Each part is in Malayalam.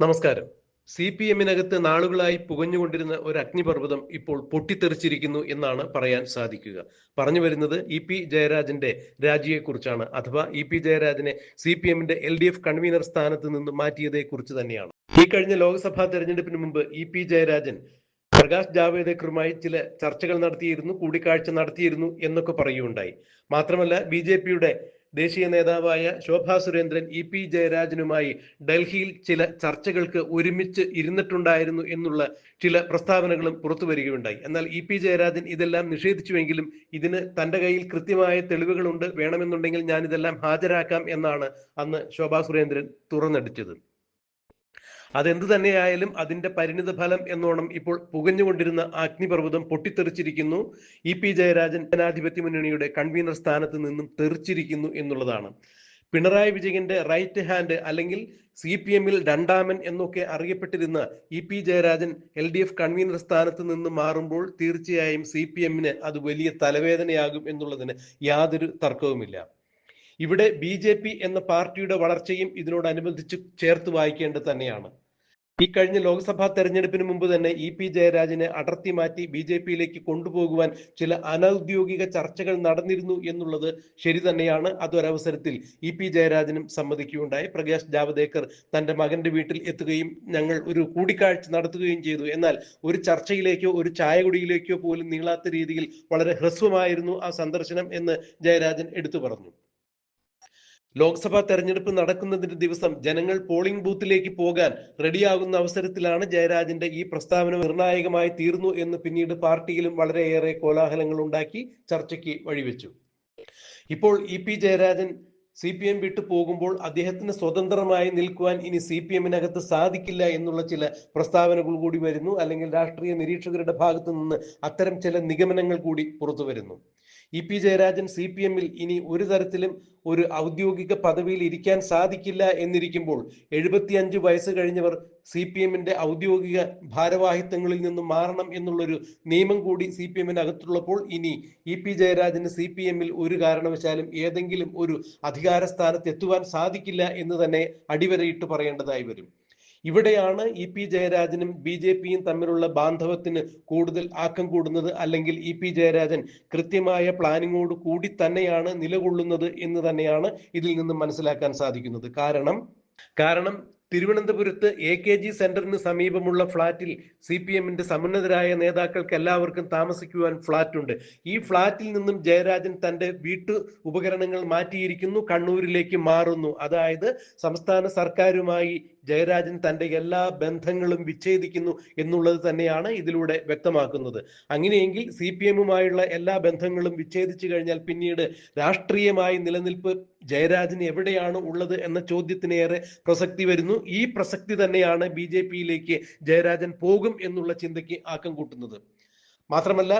നമസ്കാരം. സി പി എമ്മിനകത്ത് നാളുകളായി പുകഞ്ഞുകൊണ്ടിരുന്ന ഒരു അഗ്നിപർവതം ഇപ്പോൾ പൊട്ടിത്തെറിച്ചിരിക്കുന്നു എന്നാണ് പറയാൻ സാധിക്കുക. പറഞ്ഞു വരുന്നത് ഇ പി ജയരാജന്റെ രാജിയെക്കുറിച്ചാണ്. അഥവാ ഇ പി ജയരാജനെ സി പി എമ്മിന്റെ എൽ ഡി എഫ് കൺവീനർ സ്ഥാനത്ത് നിന്ന് മാറ്റിയതേ കുറിച്ച് തന്നെയാണ്. ഈ കഴിഞ്ഞ ലോക്സഭാ തെരഞ്ഞെടുപ്പിന് മുമ്പ് ഇ പി ജയരാജൻ പ്രകാശ് ജാവേദ്കറുമായി ചില ചർച്ചകൾ നടത്തിയിരുന്നു കൂടിക്കാഴ്ച നടത്തിയിരുന്നു എന്നൊക്കെ പറയുകയുണ്ടായി. മാത്രമല്ല ബി ജെ പിയുടെ ദേശീയ നേതാവായ ശോഭാ സുരേന്ദ്രൻ ഇ പി ജയരാജനുമായി ഡൽഹിയിൽ ചില ചർച്ചകൾക്ക് ഒരുമിച്ച് ഇരുന്നിട്ടുണ്ടായിരുന്നു എന്നുള്ള ചില പ്രസ്താവനകളും പുറത്തു വരികയുണ്ടായി. എന്നാൽ ഇ പി ജയരാജൻ ഇതെല്ലാം നിഷേധിച്ചുവെങ്കിലും ഇതിന് തന്റെ കയ്യിൽ കൃത്യമായ തെളിവുകളുണ്ട് വേണമെന്നുണ്ടെങ്കിൽ ഞാൻ ഇതെല്ലാം ഹാജരാക്കാം എന്നാണ് അന്ന് ശോഭാ സുരേന്ദ്രൻ തുറന്നടിച്ചത്. അതെന്ത് തന്നെയായാലും അതിന്റെ പരിണിത ഫലം എന്നോണം ഇപ്പോൾ പുകഞ്ഞുകൊണ്ടിരുന്ന അഗ്നിപർവതം പൊട്ടിത്തെറിച്ചിരിക്കുന്നു. ഇ പി ജയരാജൻ ജനാധിപത്യ മുന്നണിയുടെ കൺവീനർ സ്ഥാനത്ത് നിന്നും തെറിച്ചിരിക്കുന്നു എന്നുള്ളതാണ്. പിണറായി വിജയന്റെ റൈറ്റ് ഹാൻഡ് അല്ലെങ്കിൽ സി പി എമ്മിൽ രണ്ടാമൻ എന്നൊക്കെ അറിയപ്പെട്ടിരുന്ന E P Jayarajan L D F convener സ്ഥാനത്ത് നിന്ന് മാറുമ്പോൾ തീർച്ചയായും സി പി എമ്മിന് അത് വലിയ തലവേദനയാകും എന്നുള്ളതിന് യാതൊരു തർക്കവുമില്ല. ഇവിടെ ബി ജെ പി എന്ന പാർട്ടിയുടെ വളർച്ചയും ഇതിനോടനുബന്ധിച്ച് ചേർത്ത് വായിക്കേണ്ടത് തന്നെയാണ്. ഈ കഴിഞ്ഞ ലോക്സഭാ തെരഞ്ഞെടുപ്പിന് മുമ്പ് തന്നെ ഇ പി ജയരാജനെ അടർത്തി മാറ്റി ബി ജെ പിയിലേക്ക് കൊണ്ടുപോകുവാൻ ചില അനൌദ്യോഗിക ചർച്ചകൾ നടന്നിരുന്നു എന്നുള്ളത് ശരി തന്നെയാണ്. അതൊരവസരത്തിൽ ഇ പി ജയരാജനും സമ്മതിക്കുകയുണ്ടായി. പ്രകാശ് ജാവദേക്കർ തന്റെ മകന്റെ വീട്ടിൽ എത്തുകയും ഞങ്ങൾ ഒരു കൂടിക്കാഴ്ച നടത്തുകയും ചെയ്തു. എന്നാൽ ഒരു ചർച്ചയിലേക്കോ ഒരു ചായകുടിയിലേക്കോ പോലും നീളാത്ത രീതിയിൽ വളരെ ഹ്രസ്വമായിരുന്നു ആ സന്ദർശനം എന്ന് ജയരാജൻ എടുത്തു പറഞ്ഞു. ലോക്സഭാ തെരഞ്ഞെടുപ്പ് നടക്കുന്നതിന്റെ ദിവസം ജനങ്ങൾ പോളിംഗ് ബൂത്തിലേക്ക് പോകാൻ റെഡിയാകുന്ന അവസരത്തിലാണ് ജയരാജന്റെ ഈ പ്രസ്താവന നിർണായകമായി തീർന്നു എന്ന് പിന്നീട് പാർട്ടിയിലും വളരെയേറെ കോലാഹലങ്ങൾ ഉണ്ടാക്കി ചർച്ചയ്ക്ക് വഴിവെച്ചു. ഇപ്പോൾ E P Jayarajan C P M വിട്ടു പോകുമ്പോൾ അദ്ദേഹത്തിന് സ്വതന്ത്രമായി നിൽക്കുവാൻ ഇനി സി പി എമ്മിനകത്ത് സാധിക്കില്ല എന്നുള്ള ചില പ്രസ്താവനകൾ കൂടി വരുന്നു. അല്ലെങ്കിൽ രാഷ്ട്രീയ നിരീക്ഷകരുടെ ഭാഗത്തു നിന്ന് അത്തരം ചില നിഗമനങ്ങൾ കൂടി പുറത്തു വരുന്നു. E P Jayarajan C P എമ്മിൽ ഇനി ഒരു തരത്തിലും ഒരു ഔദ്യോഗിക പദവിയിൽ ഇരിക്കാൻ സാധിക്കില്ല എന്നിരിക്കുമ്പോൾ എഴുപത്തിയഞ്ച് വയസ്സ് കഴിഞ്ഞവർ സി പി എമ്മിന്റെ ഔദ്യോഗിക ഭാരവാഹിത്വങ്ങളിൽ നിന്നും മാറണം എന്നുള്ളൊരു നിയമം കൂടി സി പി എമ്മിനകത്തുള്ളപ്പോൾ ഇനി ഇ പി ജയരാജന് സി പി എമ്മിൽ ഒരു കാരണവശാലും ഏതെങ്കിലും ഒരു അധികാര സ്ഥാനത്ത് എത്തുവാൻ സാധിക്കില്ല എന്ന് തന്നെ അടിവരയിട്ട് പറയേണ്ടതായി വരും. ഇവിടെയാണ് ഇ പി ജയരാജനും ബി ജെ പിയും തമ്മിലുള്ള ബാന്ധവത്തിന് കൂടുതൽ ആക്കം കൂടുന്നത് അല്ലെങ്കിൽ ഇ പി ജയരാജൻ കൃത്യമായ പ്ലാനിങ്ങോട് കൂടി തന്നെയാണ് നിലകൊള്ളുന്നത് എന്ന് തന്നെയാണ് ഇതിൽ നിന്നും മനസ്സിലാക്കാൻ സാധിക്കുന്നത്. കാരണം കാരണം തിരുവനന്തപുരത്ത് എ കെ ജി സെന്ററിന് സമീപമുള്ള ഫ്ളാറ്റിൽ സി പി എമ്മിന്റെ സമുന്നതരായ നേതാക്കൾക്ക് എല്ലാവർക്കും താമസിക്കുവാൻ ഫ്ളാറ്റ് ഉണ്ട് ഈ ഫ്ളാറ്റിൽ നിന്നും ജയരാജൻ തന്റെ വീട്ടു ഉപകരണങ്ങൾ മാറ്റിയിരിക്കുന്നു കണ്ണൂരിലേക്ക് മാറുന്നു. അതായത് സംസ്ഥാന സർക്കാരുമായി ജയരാജൻ തന്റെ എല്ലാ ബന്ധങ്ങളും വിച്ഛേദിക്കുന്നു എന്നുള്ളത് തന്നെയാണ് ഇതിലൂടെ വ്യക്തമാക്കുന്നത്. അങ്ങനെയെങ്കിൽ സി പി എമ്മുമായുള്ള എല്ലാ ബന്ധങ്ങളും വിച്ഛേദിച്ചു കഴിഞ്ഞാൽ പിന്നീട് രാഷ്ട്രീയമായി നിലനിൽപ്പ് ജയരാജന് എവിടെയാണ് ഉള്ളത് എന്ന ചോദ്യത്തിനേറെ പ്രസക്തി വരുന്നു. ഈ പ്രസക്തി തന്നെയാണ് ബി ജെ പിയിലേക്ക് ജയരാജൻ പോകും എന്നുള്ള ചിന്തയ്ക്ക് ആക്കം കൂട്ടുന്നത്. മാത്രമല്ല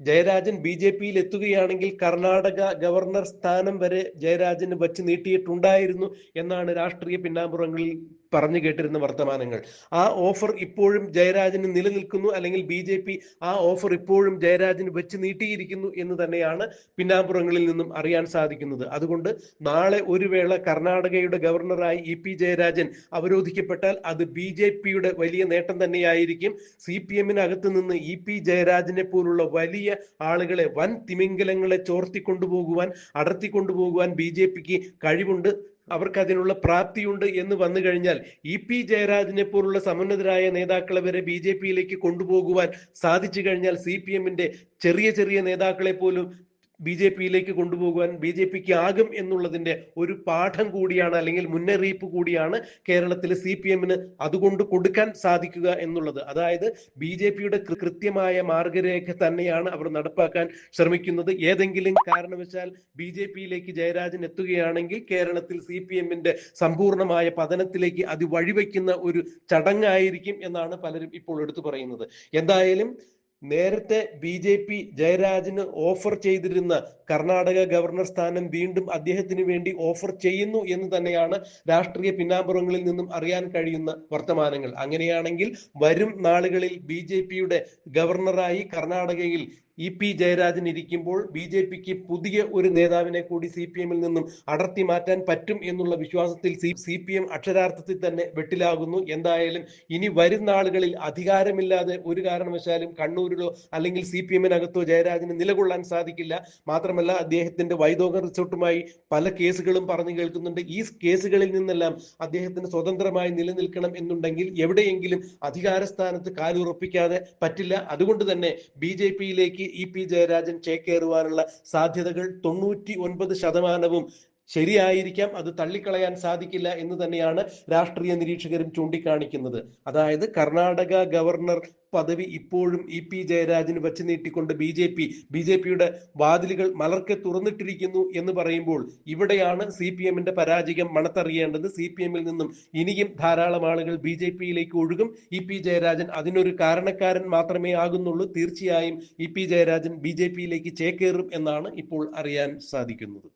ജയരാജൻ ബി ജെ പിയിൽ എത്തുകയാണെങ്കിൽ കർണാടക ഗവർണർ സ്ഥാനം വരെ ജയരാജന് വച്ച് നീട്ടിയിട്ടുണ്ടായിരുന്നു എന്നാണ് രാഷ്ട്രീയ പിന്നാമ്പുറങ്ങളിൽ പറഞ്ഞു കേട്ടിരുന്ന വർത്തമാനങ്ങൾ. ആ ഓഫർ ഇപ്പോഴും ജയരാജന് നിലനിൽക്കുന്നു അല്ലെങ്കിൽ ബി ജെ പി ആ ഓഫർ ഇപ്പോഴും ജയരാജന് വെച്ച് നീട്ടിയിരിക്കുന്നു എന്ന് തന്നെയാണ് പിന്നാമ്പുറങ്ങളിൽ നിന്നും അറിയാൻ സാധിക്കുന്നത്. അതുകൊണ്ട് നാളെ ഒരു വേള കർണാടകയുടെ ഗവർണറായി ഇ പി ജയരാജൻ അവരോധിക്കപ്പെട്ടാൽ അത് ബി ജെ പിയുടെ വലിയ നേട്ടം തന്നെയായിരിക്കും. സി പി എമ്മിനകത്ത് നിന്ന് ഇ പി ജയരാജനെ പോലുള്ള വലിയ ആളുകളെ വൻ തിമിംഗലങ്ങളെ ചോർത്തിക്കൊണ്ടുപോകുവാൻ അടർത്തിക്കൊണ്ടുപോകുവാൻ ബി ജെ പിക്ക് കഴിവുണ്ട്. അവർക്ക് അതിനുള്ള പ്രാപ്തിയുണ്ട് എന്ന് വന്നു കഴിഞ്ഞാൽ ഇ പി ജയരാജനെ പോലുള്ള സമുന്നതരായ നേതാക്കളെ വരെ ബി ജെ പിയിലേക്ക് കൊണ്ടുപോകുവാൻ സാധിച്ചു കഴിഞ്ഞാൽ സി പി എമ്മിന്റെ ചെറിയ ചെറിയ നേതാക്കളെ പോലും ബി ജെ പിയിലേക്ക് കൊണ്ടുപോകുവാൻ ബി ജെ പിക്ക് ആകും എന്നുള്ളതിന്റെ ഒരു പാഠം കൂടിയാണ് അല്ലെങ്കിൽ മുന്നറിയിപ്പ് കൂടിയാണ് കേരളത്തിൽ സി പി എമ്മിന് അതുകൊണ്ട് കൊടുക്കാൻ സാധിക്കുക എന്നുള്ളത്. അതായത് ബി ജെ പിയുടെ കൃത്യമായ മാർഗരേഖ തന്നെയാണ് അവർ നടപ്പാക്കാൻ ശ്രമിക്കുന്നത്. ഏതെങ്കിലും കാരണവശാൽ ബി ജെ പിയിലേക്ക് ജയരാജൻ എത്തുകയാണെങ്കിൽ കേരളത്തിൽ സി പി എമ്മിന്റെ സമ്പൂർണമായ പതനത്തിലേക്ക് അത് വഴിവെക്കുന്ന ഒരു ചടങ്ങായിരിക്കും എന്നാണ് പലരും ഇപ്പോൾ എടുത്തു പറയുന്നത്. എന്തായാലും നേരത്തെ ബി ജെ പി ജയരാജന് ഓഫർ ചെയ്തിരുന്ന കർണാടക ഗവർണർ സ്ഥാനം വീണ്ടും അദ്ദേഹത്തിന് വേണ്ടി ഓഫർ ചെയ്യുന്നു എന്ന് തന്നെയാണ് രാഷ്ട്രീയ പിന്നാമ്പുറങ്ങളിൽ നിന്നും അറിയാൻ കഴിയുന്ന വർത്തമാനങ്ങൾ. അങ്ങനെയാണെങ്കിൽ വരും നാളുകളിൽ ബി ഗവർണറായി കർണാടകയിൽ ഇ പി ജയരാജൻ ഇരിക്കുമ്പോൾ ബി ജെ പിക്ക് പുതിയ ഒരു നേതാവിനെ കൂടി സി പി എമ്മിൽ നിന്നും അടർത്തി മാറ്റാൻ പറ്റും എന്നുള്ള വിശ്വാസത്തിൽ സി പി എം അക്ഷരാർത്ഥത്തിൽ തന്നെ വെട്ടിലാകുന്നു. എന്തായാലും ഇനി വരുന്ന ആളുകളിൽ അധികാരമില്ലാതെ ഒരു കാരണവശാലും കണ്ണൂരിലോ അല്ലെങ്കിൽ സി പി എമ്മിനകത്തോ ജയരാജന് നിലകൊള്ളാൻ സാധിക്കില്ല. മാത്രമല്ല അദ്ദേഹത്തിന്റെ വൈദോക റിസോർട്ടുമായി പല കേസുകളും പറഞ്ഞു കേൾക്കുന്നുണ്ട്. ഈ കേസുകളിൽ നിന്നെല്ലാം അദ്ദേഹത്തിന് സ്വതന്ത്രമായി നിലനിൽക്കണം എന്നുണ്ടെങ്കിൽ എവിടെയെങ്കിലും അധികാര സ്ഥാനത്ത് കാലുറപ്പിക്കാതെ പറ്റില്ല. അതുകൊണ്ട് തന്നെ ബി ജെ പിയിലേക്ക് ഇ പി ജയരാജൻ ചേക്കേറുവാനുള്ള സാധ്യതകൾ തൊണ്ണൂറ്റി ഒൻപത് ശതമാനവും ശരിയായിരിക്കാം അത് തള്ളിക്കളയാൻ സാധിക്കില്ല എന്ന് തന്നെയാണ് രാഷ്ട്രീയ നിരീക്ഷകരും ചൂണ്ടിക്കാണിക്കുന്നത്. അതായത് കർണാടക ഗവർണർ പദവി ഇപ്പോഴും ഇ പി ജയരാജന് വച്ചു നീട്ടിക്കൊണ്ട് B J P B J പിയുടെ വാതിലുകൾ മലർക്കെ തുറന്നിട്ടിരിക്കുന്നു എന്ന് പറയുമ്പോൾ ഇവിടെയാണ് സി പി എമ്മിന്റെ പരാജയം മണത്തറിയേണ്ടത്. സി പി എമ്മിൽ നിന്നും ഇനിയും ധാരാളം ആളുകൾ ബി ജെ പിയിലേക്ക് ഒഴുകും. ഇ പി ജയരാജൻ അതിനൊരു കാരണക്കാരൻ മാത്രമേ ആകുന്നുള്ളൂ. തീർച്ചയായും E P Jayarajan B J പിയിലേക്ക് ചേക്കേറും എന്നാണ് ഇപ്പോൾ അറിയാൻ സാധിക്കുന്നത്.